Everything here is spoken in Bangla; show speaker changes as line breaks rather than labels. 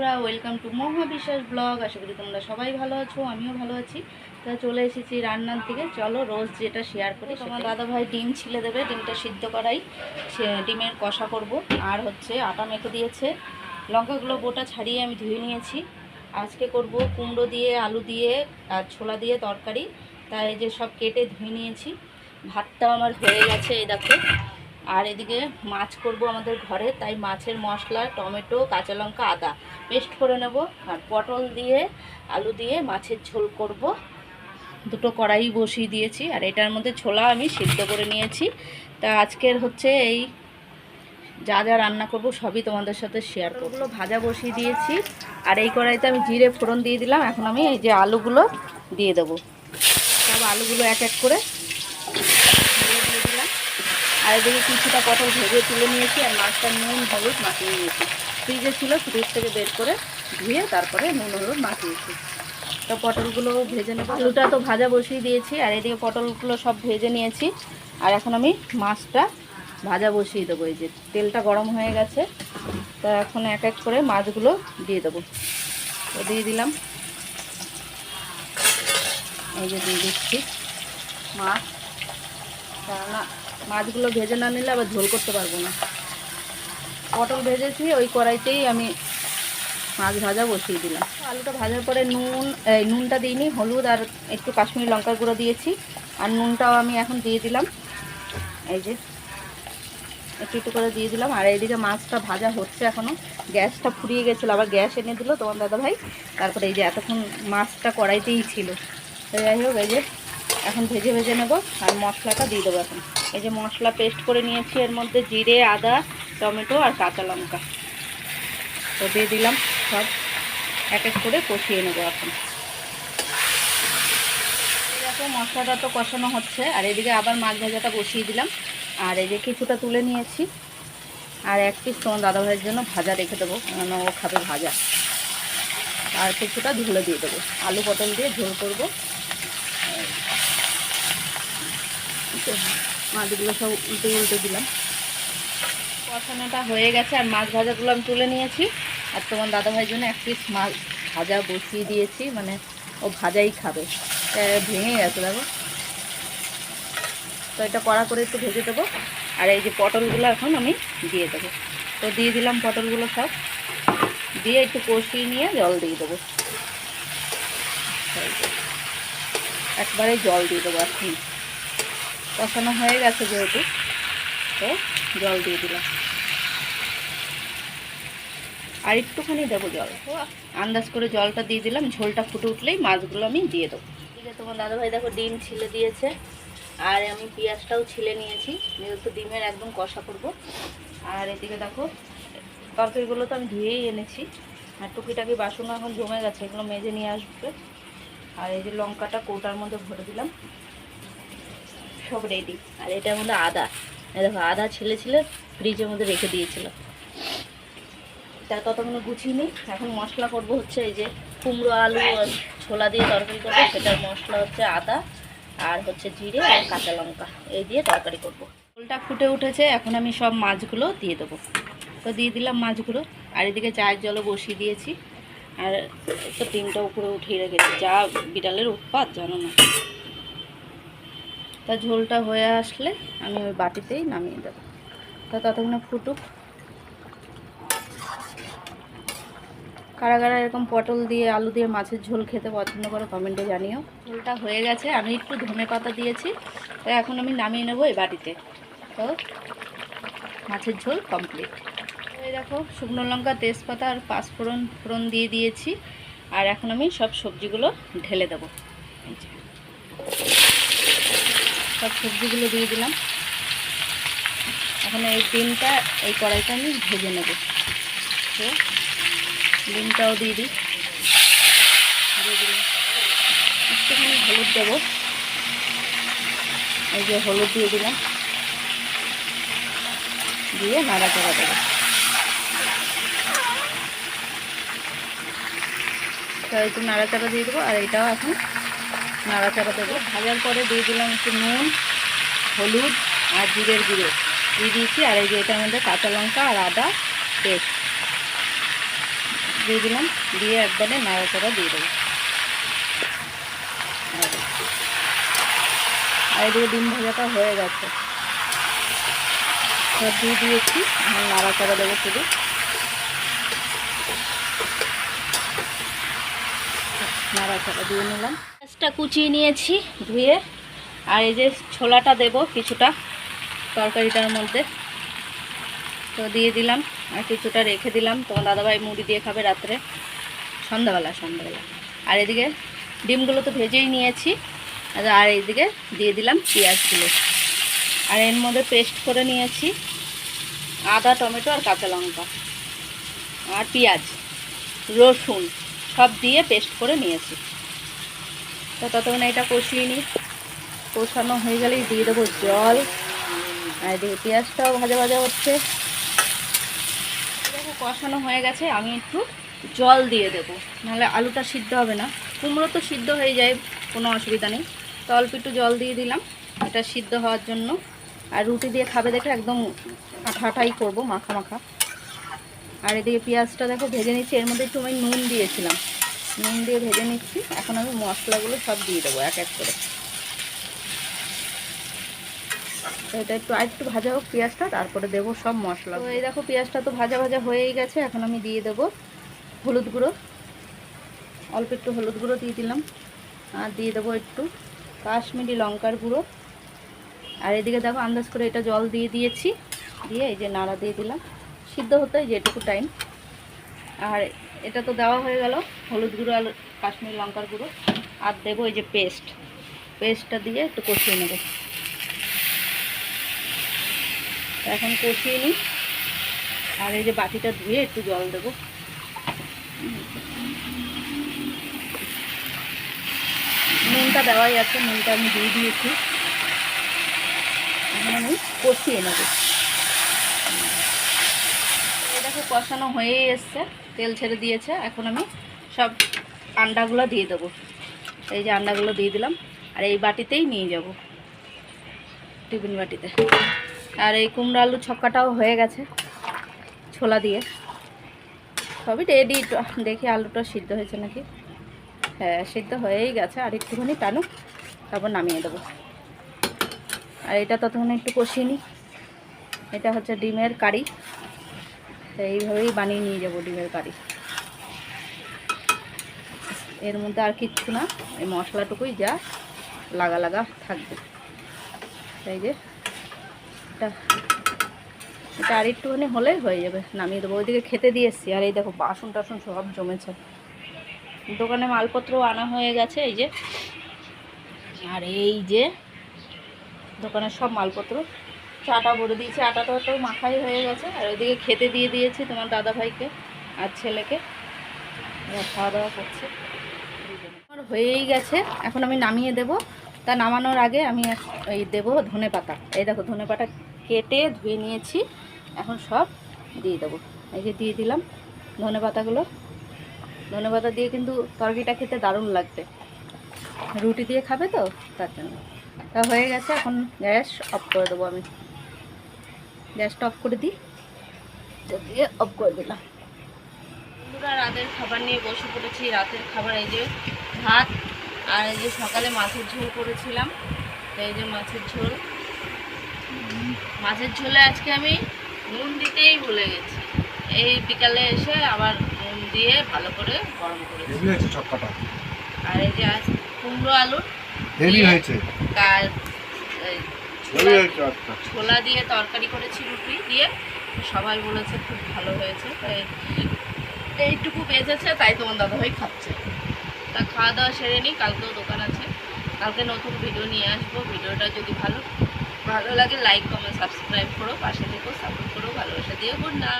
বন্ধুরা ওয়েলকাম টু মহা বিশ্বাস ব্লগ আশা করি তোমরা সবাই ভালো আছো, আমিও ভালো আছি। তা চলে এসেছি রান্নার থেকে চলো রোজ যেটা শেয়ার করি তোমার দাদা ভাই ডিম ছিলে দেবে, ডিমটা সিদ্ধ করাই। ডিমের কষা করব। আর হচ্ছে আটা মেখে দিয়েছে। লঙ্কাগুলো গোটা ছাড়িয়ে আমি ধুয়ে নিয়েছি। আজকে করব কুমড়ো দিয়ে, আলু দিয়ে, আর ছোলা দিয়ে তরকারি। তাই যে সব কেটে ধুয়ে নিয়েছি। ভাতটাও আমার হয়ে গেছে, এই দেখো। আর এদিকে মাছ করব আমাদের ঘরে, তাই মাছের মশলা, টমেটো, কাঁচা লঙ্কা, আদা পেস্ট করে নেব আর পটল দিয়ে, আলু দিয়ে মাছের ঝোল করব। দুটো কড়াই বসিয়ে দিয়েছি আর এটার মধ্যে ছোলা আমি সিদ্ধ করে নিয়েছি। তা আজকের হচ্ছে এই যা যা রান্না করব সবই তোমাদের সাথে শেয়ার করব। ভাজা বসিয়ে দিয়েছি আর এই কড়াইতে আমি জিরে ফোড়ন দিয়ে দিলাম। এখন আমি এই যে আলুগুলো দিয়ে দেবো। সব আলুগুলো এক এক করে আর এদিকে কিছুটা পটল ভেজে তুলে নিয়েছি আর মাছটা নুন, হলুদ মাখিয়ে নিয়েছি। ফ্রিজে ছিল ফ্রিজ থেকে বের করে ধুয়ে তারপরে নুন, হলুদ মাখিয়েছি তো পটলগুলো ভেজে নেব। আলুটা তো ভাজা বসিয়ে দিয়েছি, আর এদিকে পটলগুলো সব ভেজে নিয়েছি। আর এখন আমি মাছটা ভাজা বসিয়ে দেবো, এই যে তেলটা গরম হয়ে গেছে। তা এখন এক এক করে মাছগুলো দিয়ে দেবো। তো দিয়ে দিলাম। এই যে দিয়ে দিচ্ছি মাছ কেননা মাছগুলো ভেজে না নিলে আবার ঝোল করতে পারব না। পটল ভেজেছি, ওই কড়াইতেই আমি মাছ ভাজা বসিয়ে দিলাম। আলুটা ভাজার পরে নুন, এই নুনটা দিইনি, হলুদ আর একটু কাশ্মীরি লঙ্কার গুঁড়ো দিয়েছি। আর নুনটাও আমি এখন দিয়ে দিলাম। এই যে, একটু একটু করে দিয়ে দিলাম। আর এইদিকে মাছটা ভাজা হচ্ছে এখনও গ্যাসটা ফুরিয়ে গেছিল, আবার গ্যাস এনে দিল তোমার দাদা ভাই তারপরে এই যে এতক্ষণ মাছটা কড়াইতেই ছিল। তো যাই হোক, এই যে, এখন ভেজে ভেজে নেব। আর মশলাটা দিয়ে দেবো এখন। এই যে মশলা পেস্ট করে নিয়েছি, এর মধ্যে জিরে, আদা, টমেটো আর কাঁচা লঙ্কা। তো দিয়ে দিলাম সব। এক এক করে কষিয়ে নেব এখন। দেখো, মশলাটা তো কষানো হচ্ছে। আর এদিকে আবার মাছ ভাজাটা বসিয়ে দিলাম। আর এই যে কিছুটা তুলে নিয়েছি। আর এক পিস তোমার দাদা ভাইয়ের জন্য ভাজা রেখে দেবো কেন ও খাবে ভাজা। আর কিছুটা ঝোলে দিয়ে দেবো। আলু পটল দিয়ে ঝোল করব। তো মাছগুলো সব উল্টে উল্টে দিলাম। কষানোটা হয়ে গেছে, আর মাছ ভাজাগুলো আমি তুলে নিয়েছি। আর তোমার দাদা ভাইয়ের জন্য এক পিস মাছ ভাজা বসিয়ে দিয়েছি মানে ও ভাজাই খাবে। ভেঙে গেছে, দেখো। তো এটা কড়া করে একটু ভেজে দেবো। আর এই যে পটলগুলো এখন আমি দিয়ে দেবো। তো দিয়ে দিলাম পটলগুলো সব। দিয়ে একটু কষিয়ে নিয়ে জল দিয়ে দেবো। একবারে জল দিয়ে দেবো এখন কষানো হয়ে গেছে যেহেতু, তো জল দিয়ে দিলাম। আর একটুখানি দেবো জল। আন্দাজ করে জলটা দিয়ে দিলাম, ঝোলটা ফুটে উঠলেই মাছগুলো আমি দিয়ে দেবো। ঠিক আছে তোমার দাদাভাই দেখো ডিম ছিলে দিয়েছে, আর আমি পেঁয়াজটাও ছিলে নিয়েছি, যেহেতু ডিমের একদম কষা করব। আর এদিকে দেখো, তরকারিগুলো তো আমি ধুয়েই এনেছি, আর টুকিটাকি বাসনও এখন জমে গেছে, এগুলো মেজে নিয়ে আসবে। আর এই যে লঙ্কাটা কৌটার মধ্যে ভরে দিলাম। সব রেডি আর এটার মধ্যে আদা। দেখো, আদা ছেলে ছিলে ফ্রিজের মধ্যে রেখে দিয়েছিলাম তা ততক্ষণে গুছিয়ে নিই এখন মশলা করব হচ্ছে এই যে কুমড়ো, আলু ছোলা দিয়ে তরকারি করব। সেটার মশলা হচ্ছে আদা আর হচ্ছে জিরে আর কাঁচা লঙ্কা। এই দিয়ে তরকারি করব। ঝোলটা ফুটে উঠেছে। এখন আমি সব মাছগুলো দিয়ে দেবো। তো দিয়ে দিলাম মাছগুলো। আর এদিকে চায়ের জলও বসিয়ে দিয়েছি। আর তো ডিমটা উপরে উঠিয়ে রেখেছি। যা বিড়ালের উৎপাত, জানো না। তা ঝোলটা হয়ে আসলে আমি ওই বাটিতেই নামিয়ে দেবো। তা ততক্ষণে ফুটুক। কারা কারা এরকম পটল দিয়ে, আলু দিয়ে মাছের ঝোল খেতে পছন্দ করো, কমেন্টে জানিও। ঝোলটা হয়ে গেছে, আমি একটু ধনে পাতা দিয়েছি, তো এখন আমি নামিয়ে নেব এই বাটিতে। তো মাছের ঝোল কমপ্লিট। এই দেখো, শুকনো লঙ্কা, তেজপাতা আর পাঁচফোড়ন ফোড়ন দিয়ে দিয়েছি, আর এখন আমি সব সবজিগুলো ঢেলে দেবো এই যে। সব সবজিগুলো দিয়ে দিলাম। এখন এই ডিমটা, এই কড়াইটা আমি ভেজে নেব। ডিমটাও দিয়ে দিই। একটুখানি হলুদ দেবো। এই যে হলুদ দিয়ে দিলাম। দিয়ে নাড়া নাড়াচাড়া দেবো। তো একটু নাড়াচাড়া দিয়ে দেবো। আর এটাও এখন নাড়াচাড়া দেবো। ভাজার পরে দিয়ে দিলাম একটু নুন, হলুদ আর জিরের গুঁড়ো। দিয়ে দিয়েছি, আর এই যে এটার মধ্যে কাঁচা লঙ্কা আর আদা পেস্ট। দিয়ে দিলাম, দিয়ে একবারে নাড়াচাড়া দিয়ে দেবো। আর এদিকে ডিম ভাজাটা হয়ে গেছে। সব দিয়ে দিয়েছি এখন নাড়াচাড়া দেবো শুধু। নাড়াচাড়া দিয়ে নিলাম। পেঁয়াজটা কুচিয়ে নিয়েছি ধুয়ে। আর এই যে ছোলাটা দেব কিছুটা তরকারিটার মধ্যে। তো দিয়ে দিলাম আর কিছুটা রেখে দিলাম। তোমার দাদাভাই মুড়ি দিয়ে খাবে রাত্রে। সন্ধ্যাবেলা সন্ধ্যাবেলা। আর এদিকে ডিমগুলো তো ভেজেই নিয়েছি। আর এইদিকে দিয়ে দিলাম পেঁয়াজগুলো। আর এর মধ্যে পেস্ট করে নিয়েছি আদা, টমেটো আর কাঁচা লঙ্কা। আর পেঁয়াজ, রসুন সব দিয়ে পেস্ট করে নিয়েছি। তো ততক্ষণ এটা কষিয়ে নিই। কষানো হয়ে গেলেই দিয়ে দেবো জল। আর এদিকে পেঁয়াজটাও ভাজা ভাজা হচ্ছে। দেখো কষানো হয়ে গেছে, আমি একটু জল দিয়ে দেবো। নাহলে আলুটা সিদ্ধ হবে না। কুমড়ো তো সিদ্ধ হয়ে যায়, কোনো অসুবিধা নেই। তো অল্প একটু জল দিয়ে দিলাম, এটা সিদ্ধ হওয়ার জন্য। আর রুটি দিয়ে খাবে দেখে একদম আঠা আঠাই করব, মাখা মাখা। আর এদিকে পেঁয়াজটা দেখো ভেজে নিচ্ছি, এর মধ্যে একটু আমি নুন দিয়েছিলাম। নুন দিয়ে ভেজে নিচ্ছি। এখন আমি মশলাগুলো সব দিয়ে দেবো এক এক করে। এটা একটু একটু ভাজা হোক পেঁয়াজটা, তারপরে দেবো সব মশলা। এই দেখো পেঁয়াজটা তো ভাজা ভাজা হয়েই গেছে, এখন আমি দিয়ে দেবো হলুদ গুঁড়ো। অল্প একটু হলুদ গুঁড়ো দিয়ে দিলাম, আর দিয়ে দেবো একটু কাশ্মীরি লঙ্কার গুঁড়ো। আর এদিকে দেখো আন্দাজ করে এটা জল দিয়ে দিয়েছি, দিয়ে এই যে নাড়া দিয়ে দিলাম। সিদ্ধ হতে যেটুকু টাইম আর এটা তো দেওয়া হয়ে গেল, হলুদ গুঁড়ো আর কাশ্মীর লঙ্কার গুঁড়ো। আর দেবো এই যে পেস্ট। পেস্টটা দিয়ে একটু কষিয়ে নেব। এখন কষিয়ে নিই। আর এই যে বাটিটা ধুয়ে একটু জল দেবো। নুনটা দেওয়াই আছে, নুনটা আমি দিয়ে দিয়েছি। এখন আমি কষিয়ে নেব। দেখো কষানো হয়েই এসছে, তেল ছেড়ে দিয়েছে, এখন আমি সব আন্ডাগুলো দিয়ে দেবো। এই যে আন্ডাগুলো দিয়ে দিলাম, আর এই বাটিতেই নিয়ে যাব, টিফিন বাটিতে। আর এই কুমড়ো আলু ছক্কাটাও হয়ে গেছে, ছোলা দিয়ে। সবই রেডি দেখি আলুটা সিদ্ধ হয়েছে নাকি? হ্যাঁ সিদ্ধ হয়েই গেছে, আর একটুখানি টানুক, তারপর নামিয়ে দেবো। আর এটা ততক্ষণ একটু কষিয়ে নিই। এটা হচ্ছে ডিমের কারি। তো এইভাবেই বানিয়ে নিয়ে যাব ডিমের কারি। এর মধ্যে আর কিচ্ছু না, এই মশলাটুকুই যা লাগা লাগা থাকবে। তাই যে, এটা এটা আর একটুখানি হলেই হয়ে যাবে, নামিয়ে দেবো। ওইদিকে খেতে দিয়ে এসছি, আর এই দেখো বাসন টাসন সব জমেছে। দোকানে মালপত্র আনা হয়ে গেছে, এই যে। আর এই যে, দোকানের সব মালপত্র চাটা ভরে দিয়েছি। আটাটা তো মাখাই হয়ে গেছে। আর ওইদিকে খেতে দিয়ে দিয়েছি তোমার দাদা ভাইকে আর ছেলেকে। খাওয়া দাওয়া করছে। আমার হয়েই গেছে। এখন আমি নামিয়ে দেব। তা নামানোর আগে আমি এই দেবো ধনে পাতা। এই দেখো, ধনে পাতা কেটে ধুয়ে নিয়েছি। এখন সব দিয়ে দেবো। এই যে দিয়ে দিলাম ধনে পাতাগুলো। ধনে পাতা দিয়ে কিন্তু তরকারিটা খেতে দারুণ লাগবে। রুটি দিয়ে খাবে তো? তার জন্য। তা হয়ে গেছে এখন গ্যাস অফ করে দেবো আমি। গ্যাসটা অফ করে দিই। দিয়ে অফ করে দিলাম। বন্ধুরা রাতের খাবার নিয়ে বসে পড়েছি। রাতের খাবার এই যে ভাত আর এই যে সকালে মাছের ঝোল করেছিলাম। তো এই যে মাছের ঝোল। মাছের ঝোলে আজকে আমি নুন দিতেই ভুলে গেছি। এই বিকালে এসে আবার নুন দিয়ে ভালো করে গরম করেছি। আর এই যে আজ কুমড়ো আলুর
হেভি হয়েছে। হেভি
ছোলা দিয়ে তরকারি করেছি রুটি দিয়ে। সবাই বলেছে খুব ভালো হয়েছে। তাই এইটুকু বেঁচেছে তাই তোমার দাদাভাই খাচ্ছে। তা খাওয়া দাওয়া সেরে নিই কালকেও দোকান আছে। কালকে নতুন ভিডিও নিয়ে আসব। ভিডিওটা যদি ভালো ভালো লাগে লাইক কমেন্ট সাবস্ক্রাইব করো পাশে থেকেও সাপোর্ট করো ভালোবাসা দিয়ে গুড না